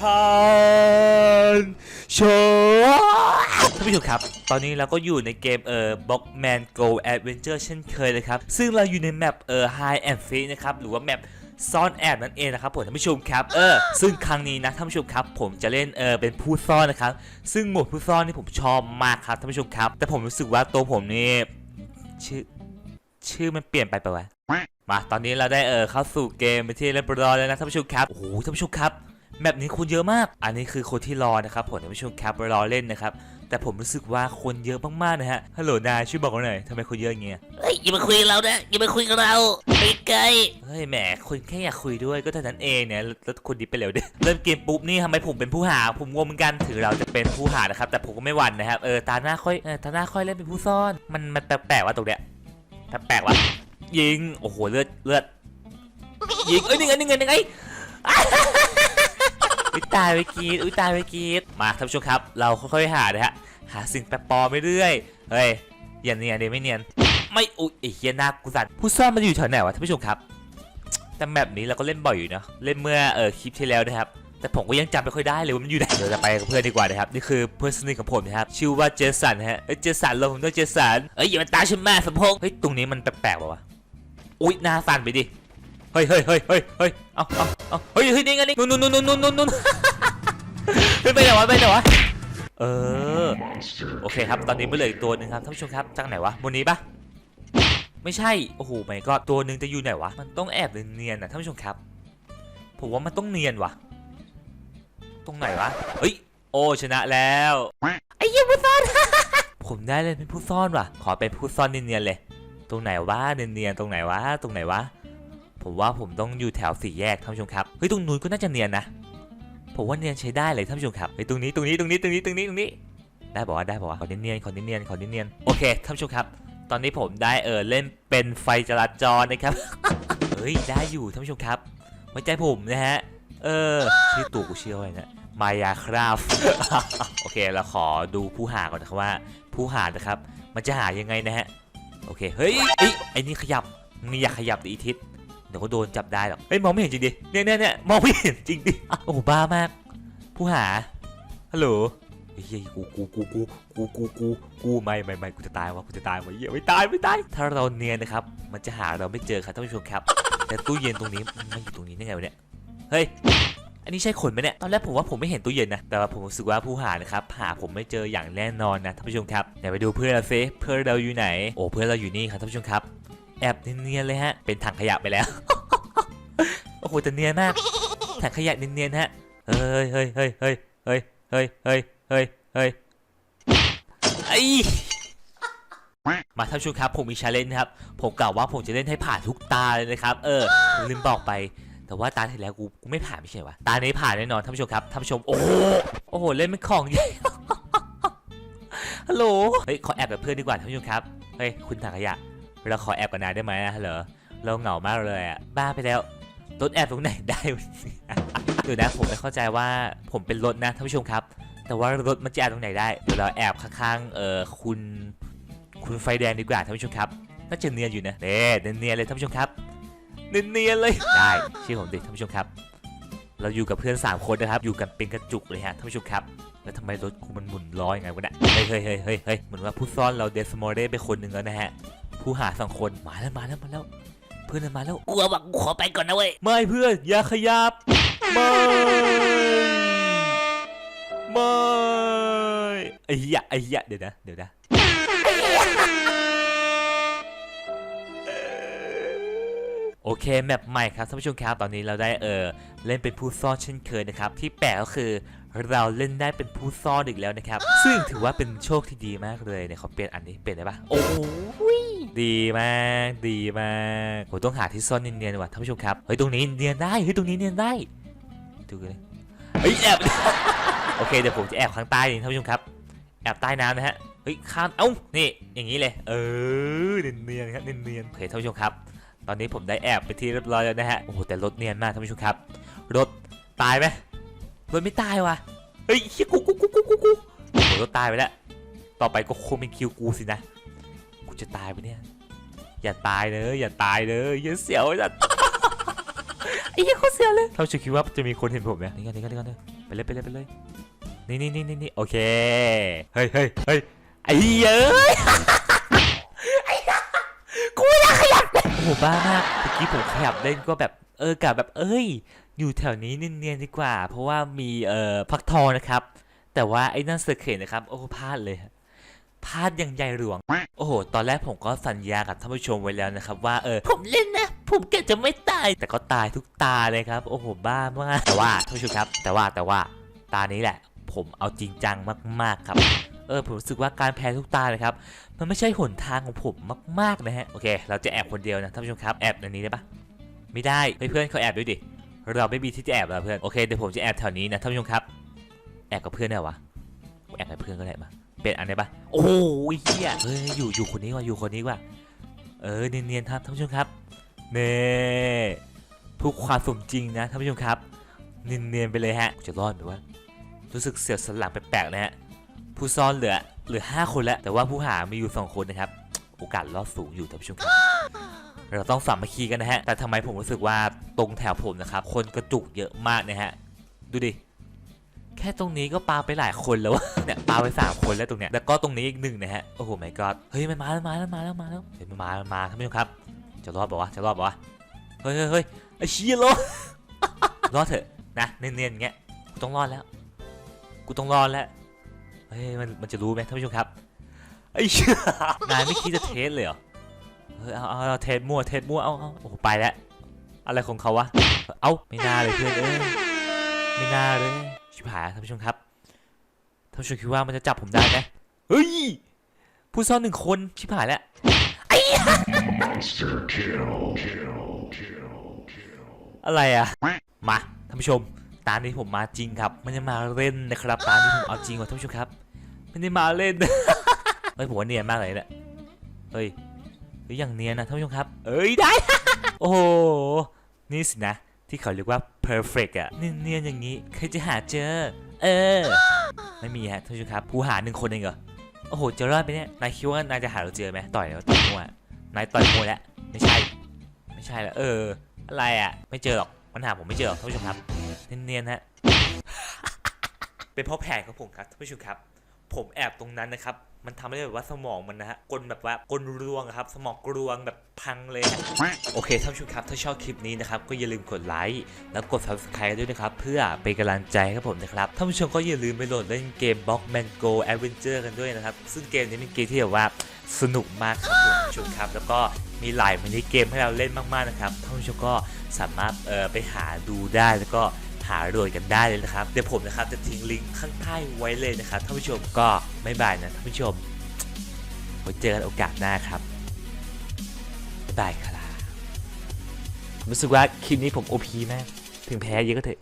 ทานโชท่านผู้ชมครับ ตอนนี้เราก็อยู่ในเกมเอ่อ Blockman Go Adventure เช่นเคยเลยครับ ซึ่งเราอยู่ในแมปเอ่อ Hide and Seek นะครับ หรือว่าแมปซ่อนแอบนั่นเองนะครับผมท่านผู้ชมครับเออซึ่งครั้งนี้นะท่านผู้ชมครับ ผมจะเล่นเออเป็นผู้ซ่อนนะครับ ซึ่งหมดผู้ซ่อนนี่ผมชอบมากครับท่านผู้ชมครับ แต่ผมรู้สึกว่าตัวผมนี่ชื่อชื่อมันเปลี่ยนไปไปวะมาตอนนี้เราได้เออเข้าสู่เกมไปที่เรียบร้อยแล้วนะท่านผู้ชมครับโอ้โหท่านผู้ชมครับ แมปนี้คนเยอะมาก อันนี้คือคนที่รอนะครับผมท่านผู้ชมครับรอเล่นนะครับ แต่ผมรู้สึกว่าคนเยอะมากๆนะฮะ ฮัลโหลนายช่วยบอกเราหน่อยทำไมคนเยอะอย่างเงี้ย เฮ้ยอย่ามาคุยกับเรานะอย่ามาคุยกับเราไปไกลเฮ้ยแหมคนแค่อยากคุยด้วยก็เท่านั้นเองเนี่ยแล้วแล้วคนดิบไปเร็วเด้อเริ่มเกมปุ๊บนี่ทำไมผมเป็นผู้หา ผมงงเหมือนกันถือเราจะเป็นผู้หานะครับ แต่ผมก็ไม่หวั่นนะครับ เออตาหน้าค่อยเออตาหน้าค่อยเล่นเป็นผู้ซ่อน มันมันแปลกๆว่ะตรงเนี้ย แปลกๆว่ะ ยิง โอ้โหเลือดเลือด ยิง เอ้ยนี่ไงนี่ไงนี่ไง อุ้ยตายไปกีดอุ้ยตายไปกีดมาท่านผู้ชมครับ เราค่อยๆหานะฮะหาสิ่งแปลกปลอมไปเรื่อยเฮ้ยอย่าเนียนดิไม่เนียนไม่อุ้ยไอ้เฮียหน้ากูสั่นผู้ซ่อนมันอยู่แถวไหนวะท่านผู้ชมครับแต่แบบนี้เราก็เล่นบ่อยอยู่เนอะเล่นเมื่อเออคลิปที่แล้วนะครับแต่ผมก็ยังจำไม่ค่อยได้เลยว่ามันอยู่ไหนเดี๋ยวจะไปกับเพื่อนดีกว่านะครับนี่คือเพื่อนสนิทของผมนะครับชื่อว่าเจสันฮะเอ้ยเจสันเราผมด้วยเจสันเอ้ยอย่ามาตาฉันมาสมพงษ์เฮ้ยตรงนี้มันแปลกๆป่าวะอุ๊ยหน้าสั่นไปดิ เฮ้ยเฮ้ยเฮ้ยเฮ้ยเฮ้ยเอาเอาเอาเฮ้ยเฮ้ยนี่ไงนี่นู่นนู่นนู่นนู่นนู่นนู่นเฮ้ยไปไหนวะไปไหนวะเออโอเคครับตอนนี้ไม่เหลืออีกตัวหนึ่งครับท่านผู้ชมครับจากไหนวะบนนี้ปะไม่ใช่โอ้โหไม่ก็ตัวหนึ่งจะอยู่ไหนวะมันต้องแอบเนียนๆนะท่านผู้ชมครับผมว่ามันต้องเนียนวะตรงไหนวะเฮ้ยโอ้ชนะแล้วไอ้เหี้ยผู้ซ่อนผมได้เลยเป็นผู้ซ่อนว่ะ ขอเป็นผู้ซ่อนเนียนๆเลย ตรงไหนวะเนียนๆตรงไหนวะตรงไหนวะ ผมว่าผมต้องอยู่แถวสี่แยกท่านผู้ชมครับเฮ้ยตรงนู้นก็น่าจะเนียนนะ ผมว่าเนียนใช้ได้เลยท่านผู้ชมครับเฮ้ยตรงนี้ตรงนี้ตรงนี้ตรงนี้ตรงนี้ตรงนี้ ได้บอกว่าได้บอกว่าขอเนียนขอเนียนขอเนียนโอเคท่านผู้ชมครับ ตอนนี้ผมได้เออเล่นเป็นไฟจราจรนะครับเฮ้ยได้อยู่ท่านผู้ชมครับไว้ใจผมนะฮะเออชื่อตู่กูเชื่อไว้นะมายาคราฟโอเคเราขอดูผู้หาก่อนนะครับว่า ผู้หานะครับ มันจะหายังไงนะฮะโอเคเฮ้ยไอ้นี่ขยับมึงอยากขยับดิอีทิศ ดี๋ยวก็โดนจับได้หรอกเฮ้ยมองไม่เห็นจริงดิเนี่ยเนี่ยเนี่ยมองไม่เห็นจริงดิโอ้โหบ้ามาก ผู้หาฮัลโหลเฮ้ยกูกูกูกูกูกูกูกูไม่ไม่ไม่กูจะตายวะกูจะตายวะเหี้ยไม่ตายไม่ตายถ้าเราเนียนนะครับ มันจะหาเราไม่เจอครับท่านผู้ชมครับ แต่ตู้เย็นตรงนี้มันอยู่ตรงนี้ได้ไงวะเนี่ยเฮ้ยอันนี้ใช่ขนไหมเนี่ย ตอนแรกผมว่าผมไม่เห็นตู้เย็นนะ แต่ว่าผมรู้สึกว่าผู้หานะครับ หาผมไม่เจออย่างแน่นอนนะท่านผู้ชมครับ เดี๋ยวไปดูเพื่อนเราซิเพื่อนเราอยู่ไหน โอ้ เพื่อนเราอยู่นี่ครับท่านผู้ชมครับ แอบเนียนๆเลยฮะ เป็นถังขยะไปแล้ว โอ้โหแต่เนียนมาก ถังขยะเนียนๆฮะ เฮ้ยเฮ้ยเฮ้ยเฮ้ยเฮ้ยเฮ้ยเฮ้ยเฮ้ยเฮ้ยไอมาท่านผู้ชมครับผมมีชาเลนจ์ครับ ผมกล่าวว่าผมจะเล่นให้ผ่านทุกตาเลยนะครับ เออลืมบอกไป แต่ว่าตาที่แล้วกูกูไม่ผ่านไม่ใช่วะตานี้ผ่านแน่นอนท่านผู้ชมครับท่านผู้ชมโอ้โหโอ้โหเล่นเป็นของใหญ่ฮัลโหลเฮ้ยขอแอบกับเพื่อนดีกว่าท่านผู้ชมครับเฮ้ยคุณถังขยะ เราขอแอบกับนายได้ไหมนะฮัลโหลเราเหงามากเลยอะบ้าไปแล้วรถแอบตรงไหนได้วะเดี๋ยวนะผมไม่เข้าใจว่าผมเป็นรถนะท่านผู้ชมครับ แต่ว่ารถมันจะแอบตรงไหนได้เดี๋ยวเราแอบข้างๆเออคุณคุณไฟแดงดีกว่าท่านผู้ชมครับน่าจะเนียนอยู่นะเน่เนียนเลยท่านผู้ชมครับเนียนเลยได้ชื่อผมดิท่านผู้ชมครับ เราอยู่กับเพื่อน 3 คนนะครับ อยู่กันเป็นกระจุกเลยฮะท่านผู้ชมครับ แล้วทำไมรถกูมันหมุนล้อยังไงวะเนี่ยเฮ้ยเฮ้ยเฮ้ยเฮ้ยเหมือนว่าผู้ซ่อนเราเดสโมเดไปคนหนึ่งแล้วนะฮะ ผู้หาสองคนมาแล้วมาแล้วมาแล้ว เพื่อนมาแล้วกลัวบอกกูขอไปก่อนนะเว้ยไม่เพื่อนอย่าขยับไม่ไม่ไอ้เหี้ยไอ้เหี้ยเดี๋ยวนะเดี๋ยวนะโอเคแมปใหม่ครับท่านผู้ชมครับตอนนี้เราได้เออเล่นเป็นผู้ซ่อนเช่นเคยนะครับ ที่แปลกก็คือเราเล่นได้เป็นผู้ซ่อนอีกแล้วนะครับ ซึ่งถือว่าเป็นโชคที่ดีมากเลยเนี่ยเขาเปลี่ยนอันนี้เปลี่ยนได้ปะโอ้ย ดีมากดีมากผมต้องหาที่ซ่อนเนียนๆว่ะท่านผู้ชมครับเฮ้ยตรงนี้เนียนได้เฮ้ยตรงนี้เนียนได้ดูเลยเฮ้ยแอบโอเคเดี๋ยวผมจะแอบข้างใต้นี่ท่านผู้ชมครับ แอบใต้น้ำนะฮะเฮ้ยข้ามเอ้านี่อย่างนี้เลย เออเนียนๆครับเนียนๆโอเคท่านผู้ชมครับ ตอนนี้ผมได้แอบไปที่เรียบร้อยแล้วนะฮะโอ้โหแต่รถเนียนมากท่านผู้ชมครับ รถตายไหมรถไม่ตายว่ะเฮ้ยเฮียกูกูกูกูกูกูรถตายไปแล้วต่อไปก็คงเป็นคิวกูสินะ จะตายไปะเนี่ย อย่าตายเลยอย่าตายเลยอย่าเสียวอย่าไอ้เหี้ยโคตรเสียวเลยท่านผู้ชมคิดว่าจะมีคนเห็นผมไหมนี่กันนี่กันนี่กันไปเลยไปเลยไปเลยนี่นี่นี่นี่นี่โอเค เฮ้ยเฮ้ยเฮ้ยไอ้เหี้ยเอ้ยไอ้เหี้ยกูไม่อยากขยับเลยโอ้โหบ้ามากเมื่อกี้ผมขยับเล่นก็แบบเออกะแบบเอ้ย อยู่แถวนี้เนียนๆดีกว่า เพราะว่ามีเอ่อพักทองนะครับ แต่ว่าไอ้นั่นเสือเข็นนะครับ โอ้พลาดเลย พลาดอย่างใหญ่หลวง โอ้โห ตอนแรกผมก็สัญญากับท่านผู้ชมไว้แล้วนะครับว่าเออ ผมเล่นนะ ผมแกจะไม่ตาย แต่ก็ตายทุกตาเลยครับ โอ้โห บ้ามาก แต่ว่าท่านผู้ชมครับ แต่ว่าแต่ว่าตานี้แหละ ผมเอาจริงจังมากๆครับ เออ ผมรู้สึกว่าการแพ้ทุกตาเลยครับ มันไม่ใช่หนทางของผมมากๆนะฮะ โอเค เราจะแอบคนเดียวนะท่านผู้ชมครับ แอบในนี้ได้ปะไม่ได้เฮ้ยเพื่อนเขาแอบด้วยดิ เราไม่มีที่จะแอบแล้วเพื่อน โอเค เดี๋ยวผมจะแอบแถวนี้นะท่านผู้ชมครับ แอบกับเพื่อนได้เหรอวะแอบกับเพื่อนก็ได้มา เป็นอันได้ปะโอ้โหเฮียเฮ้ยอยู่อยู่คนนี้ว่ะอยู่คนนี้ว่ะเออเนียนๆครับท่านผู้ชมครับเน่ทุกความสมจริงนะท่านผู้ชมครับเนียนๆไปเลยฮะจะรอดไหรือว่ารู้สึกเสียวสันหลังแปลกๆนะฮะผู้ซ่อนเหลือเหลือ5คนแล้วแต่ว่าผู้หามีอยู่ 2 คนนะครับโอกาสรอดสูงอยู่ท่านผู้ชมครับเราต้องสามัคคีกันนะฮะแต่ทำไมผมรู้สึกว่าตรงแถวผมนะครับคนกระจุกเยอะมากนะฮะดูดิ แค่ตรงนี้ก็ปาไปหลายคนแล้วเนี่ยปาไปสามคนแล้วตรงเนี้ยแล้วก็ตรงนี้อีกหนึ่งนะฮะโอ้โห my god เฮ้ยมันมาแล้วมาแล้วมาแล้วมาแล้วเฮ้ยมันมามันมาท่านผู้ชมครับจะรอดบอกว่าวะจะรอดบอกว่าวะเฮ้ยเฮ้ยเฮ้ยไอ้ชี่ยรอดรอดเถอะนะเนียนๆอย่างเงี้ยกูต้องรอดแล้ว กูต้องรอดแล้วเฮ้ยมันมันจะรู้ไหมท่านผู้ชมครับไอ้เชี่ยนายไม่คิดจะเทสเลยเหรอเฮ้ยเอาเอาเทสมั่วเทสมั่วเอาเอาโอ้โหไปแล้วอะไรของเขาวะเอ้าไม่น่าเลยเพื่อนเอ้ยไม่น่าเลย บหายแล้วท่านผู้ชมครับท่านผู้ชมคิดว่ามันจะจับผมได้ไหมเฮ้ยผู้ซ่อนหนึ่งคนชิบหายแล้ว Monster kill. Kill. Kill. Kill. อะไรอะมาท่านผู้ชมตามนี้ผมมาจริงครับไม่ได้มาเล่นนะครับตามนี้ผมเอาจริงว่ะท่านผู้ชมครับไม่ได้มาเล่นเฮ้ยผมว่าเนียนมากเลยเนี่ยเฮ้ยเฮ้ยอย่างเนียนนะท่านผู้ชมครับ เอ้ยได้ โอ้โหนี่สินะที่เขาเรียกว่า perfect อะเนียนๆอย่างนี้ใครจะหาเจอ เออ ไม่มีฮะท่านผู้ชมครับ ผู้หาหนึ่งคนเองเหรอ โอ้โห จะรอดไหมเนี่ย นายคิดว่านายจะหาเราเจอไหมต่อยแล้วต่อยมั่วนายต่อยมั่วแล้ว ไม่ใช่ ไม่ใช่แล้วเออ อะไรอะไม่เจอหรอก ปัญหาผมไม่เจอหรอกท่านผู้ชมครับ เนียนๆฮะ เป็นเพราะแผนของผมครับท่านผู้ชมครับ ผมแอบตรงนั้นนะครับ มันทำให้แบบว่าสมองมันนะฮะกลแบบว่ากลรวงครับ สมองกรวงแบบพังเลย โอเคท่านผู้ชมครับ ถ้าชอบคลิปนี้นะครับ ก็อย่าลืมกดไลค์แล้วกด subscribe ด้วยนะครับ เพื่อเป็นกำลังใจให้ผมนะครับท่านผู้ชมก็อย่าลืมไปโหลดเล่นเกม Boxman Go Adventure กันด้วยนะครับ ซึ่งเกมนี้เป็นเกมที่แบบว่าสนุกมากครับผมท่านผู้ชมครับ แล้วก็มีหลายมินิเกมให้เราเล่นมากๆนะครับท่านผู้ชมก็สามารถเออไปหาดูได้แล้วก็ หาโหลดกันได้เลยนะครับ เดี๋ยวผมนะครับจะทิ้งลิงก์ข้างใต้ไว้เลยนะครับท่านผู้ชมก็ไม่บายนะท่านผู้ชมไว้เจอกันโอกาสหน้าครับบ๊ายบายครับรู้สึกว่าคลิปนี้ผมโอพีมากถึงแพ้เยอะก็เถอะ